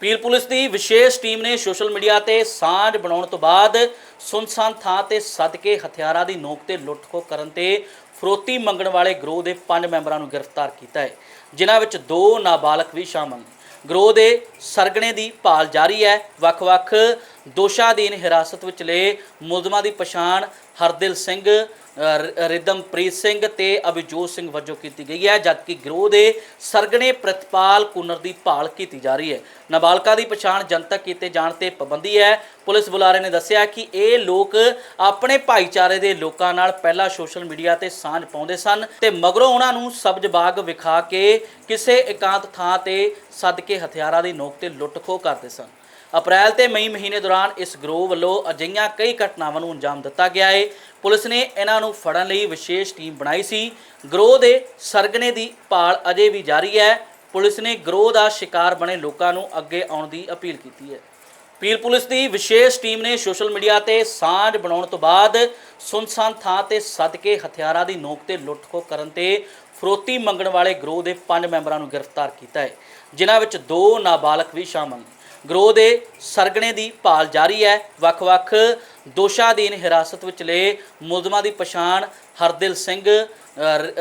Peel police ਦੀ ਵਿਸ਼ੇਸ਼ team ਨੇ social media ਤੇ ਸਾਂਝ ਬਣਾਉਣ ਤੋਂ ਬਾਅਦ ਸੁਨਸਾਨ ਥਾਂ ਤੇ ਸੱਦ ਕੇ ਹਥਿਆਰਾਂ ਦੀ ਨੋਕ ਤੇ ਲੁੱਟਖੋ ਕਰਨ ਤੇ ਫਰੋਤੀ ਮੰਗਣ ਵਾਲੇ ਗਰੋਹ ਦੇ ਪੰਜ ਮੈਂਬਰਾਂ ਨੂੰ ਗ੍ਰਿਫਤਾਰ ਕੀਤਾ ਹੈ, ਜਿਨ੍ਹਾਂ ਵਿੱਚ ਦੋ ਨਾਬਾਲਗ ਵੀ ਸ਼ਾਮਲ ਨੇ। ਗਰੋਹ ਦੇ ਸਰਗਣੇ ਦੀ ਭਾਲ ਜਾਰੀ ਹੈ। ਵੱਖ-ਵੱਖ ਦੋਸ਼ਾਂ ਹਿਰਾਸਤ ਵਿੱਚ ਲਏ ਮੁਲਜ਼ਮਾਂ ਦੀ ਪਛਾਣ ਹਰਦਿਲ ਸਿੰਘ ਰਿਦਮਪ੍ਰੀਤ ਸਿੰਘ ਤੇ ਅਭਿਜੋਤ ਸਿੰਘ ਵਜੋਂ ਕੀਤੀ ਗਈ ਹੈ, ਜਦਕਿ ਗਰੋਹ ਦੇ ਸਰਗਣੇ ਪ੍ਰਤਪਾਲ ਕੁਨਰ ਦੀ ਭਾਲ ਕੀਤੀ ਜਾ ਰਹੀ ਹੈ। ਨਾਬਾਲਗਾ ਦੀ ਪਛਾਣ ਜਨਤਕ ਕੀਤੇ ਜਾਣ ਤੇ ਪਾਬੰਦੀ ਹੈ। ਪੁਲਿਸ ਬੁਲਾਰੇ ਨੇ ਦੱਸਿਆ ਕਿ ਇਹ ਲੋਕ ਆਪਣੇ ਭਾਈਚਾਰੇ ਦੇ ਲੋਕਾਂ ਨਾਲ ਪਹਿਲਾਂ ਸੋਸ਼ਲ ਮੀਡੀਆ ਤੇ ਸਾਂਝ ਪਾਉਂਦੇ ਸਨ ਤੇ ਮਗਰੋਂ ਉਹਨਾਂ ਨੂੰ ਸਬਜ਼ ਬਾਗ ਵਿਖਾ ਕੇ ਕਿਸੇ ਇਕਾਂਤ ਥਾਂ ਤੇ ਸੱਦ ਕੇ ਹਥਿਆਰਾਂ ਦੀ ਨੋਕ ਤੇ ਲੁੱਟ-ਖੋਹ ਕਰਦੇ ਸਨ। ਅਪ੍ਰੈਲ ਤੇ ਮਈ ਮਹੀਨੇ ਦੌਰਾਨ ਇਸ ਗਰੋਹ ਵੱਲੋਂ ਅਜਿਹੀਆਂ ਕਈ ਘਟਨਾਵਾਂ ਨੂੰ ਅੰਜਾਮ ਦਿੱਤਾ ਗਿਆ ਹੈ ਪੁਲਿਸ ਨੇ ਇਹਨਾਂ ਨੂੰ ਫੜਨ ਲਈ ਵਿਸ਼ੇਸ਼ ਟੀਮ ਬਣਾਈ ਸੀ। ਗਰੋਹ ਦੇ ਸਰਗਨੇ ਦੀ ਭਾਲ ਅਜੇ ਵੀ ਜਾਰੀ ਹੈ। ਪੁਲਿਸ ਨੇ ਗਰੋਹ ਦਾ ਸ਼ਿਕਾਰ ਬਣੇ ਲੋਕਾਂ ਨੂੰ ਅੱਗੇ ਆਉਣ ਦੀ ਅਪੀਲ ਕੀਤੀ ਹੈ। ਪੀਲ ਪੁਲਿਸ ਦੀ ਵਿਸ਼ੇਸ਼ ਟੀਮ ਨੇ ਸੋਸ਼ਲ ਮੀਡੀਆ ਤੇ ਸਾਂਝ ਬਣਾਉਣ ਤੋਂ ਬਾਅਦ ਸੁਨਸਾਨ ਥਾਂ ਤੇ ਸੱਦ ਕੇ ਹਥਿਆਰਾਂ ਦੀ ਨੋਕ ਤੇ ਲੁੱਟਖੋ ਕਰਨ ਤੇ ਫਰੋਤੀ ਮੰਗਣ ਵਾਲੇ ਗਰੋਹ ਦੇ ਪੰਜ ਮੈਂਬਰਾਂ ਨੂੰ ਗ੍ਰਿਫਤਾਰ ਕੀਤਾ ਹੈ। ਜਿਨ੍ਹਾਂ ਵਿੱਚ ਦੋ ਨਾਬਾਲਗ ਵੀ ਸ਼ਾਮਲ ਨੇ। ਗਰੋਹ ਦੇ ਸਰਗਣੇ ਦੀ ਭਾਲ ਜਾਰੀ ਹੈ। ਵੱਖ-ਵੱਖ ਦੋਸ਼ਾਂ ਹਿਰਾਸਤ ਵਿੱਚ ਲਏ ਮੁਲਜ਼ਮਾਂ ਦੀ ਪਛਾਣ ਹਰਦਿਲ ਸਿੰਘ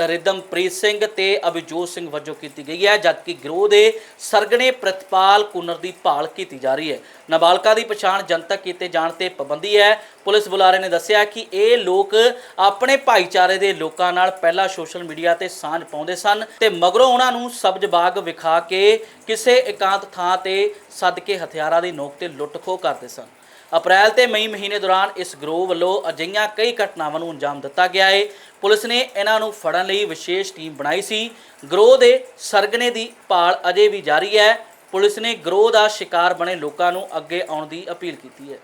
ਰਿਦਮਪ੍ਰੀਤ ਸਿੰਘ ਤੇ ਅਭਿਜੋਤ ਸਿੰਘ ਵਜੋਂ ਕੀਤੀ ਗਈ ਹੈ, ਜਦਕਿ ਗਰੋਹ ਦੇ ਸਰਗਣੇ ਪ੍ਰਤਪਾਲ ਕੁਨਰ ਦੀ ਭਾਲ ਕੀਤੀ ਜਾ ਰਹੀ ਹੈ। ਨਾਬਾਲਗਾ ਦੀ ਪਛਾਣ ਜਨਤਕ ਕੀਤੇ ਜਾਣ ਤੇ ਪਾਬੰਦੀ ਹੈ। ਪੁਲਿਸ ਬੁਲਾਰੇ ਨੇ ਦੱਸਿਆ ਕਿ ਇਹ ਲੋਕ ਆਪਣੇ ਭਾਈਚਾਰੇ ਦੇ ਲੋਕਾਂ ਨਾਲ ਪਹਿਲਾਂ ਸੋਸ਼ਲ ਮੀਡੀਆ ਤੇ ਸਾਂਝ ਪਾਉਂਦੇ ਸਨ ਤੇ ਮਗਰੋਂ ਉਹਨਾਂ ਨੂੰ ਸਬਜ਼ ਬਾਗ ਵਿਖਾ ਕੇ ਕਿਸੇ ਇਕਾਂਤ ਥਾਂ ਤੇ ਸੱਦ ਕੇ ਹਥਿਆਰਾਂ ਦੀ ਨੋਕ ਤੇ ਲੁੱਟ-ਖੋਹ ਕਰਦੇ ਸਨ। ਅਪ੍ਰੈਲ ਤੇ ਮਈ ਮਹੀਨੇ ਦੌਰਾਨ ਇਸ ਗਰੋਹ ਵੱਲੋਂ ਅਜਿਹੀਆਂ ਕਈ ਘਟਨਾਵਾਂ ਨੂੰ ਅੰਜਾਮ ਦਿੱਤਾ ਗਿਆ ਹੈ ਪੁਲਿਸ ਨੇ ਇਹਨਾਂ ਨੂੰ ਫੜਨ ਲਈ ਵਿਸ਼ੇਸ਼ ਟੀਮ ਬਣਾਈ ਸੀ। ਗਰੋਹ ਦੇ ਸਰਗਨੇ ਦੀ ਭਾਲ ਅਜੇ ਵੀ ਜਾਰੀ ਹੈ। ਪੁਲਿਸ ਨੇ ਗਰੋਹ ਦਾ ਸ਼ਿਕਾਰ ਬਣੇ ਲੋਕਾਂ ਨੂੰ ਅੱਗੇ ਆਉਣ ਦੀ ਅਪੀਲ ਕੀਤੀ ਹੈ।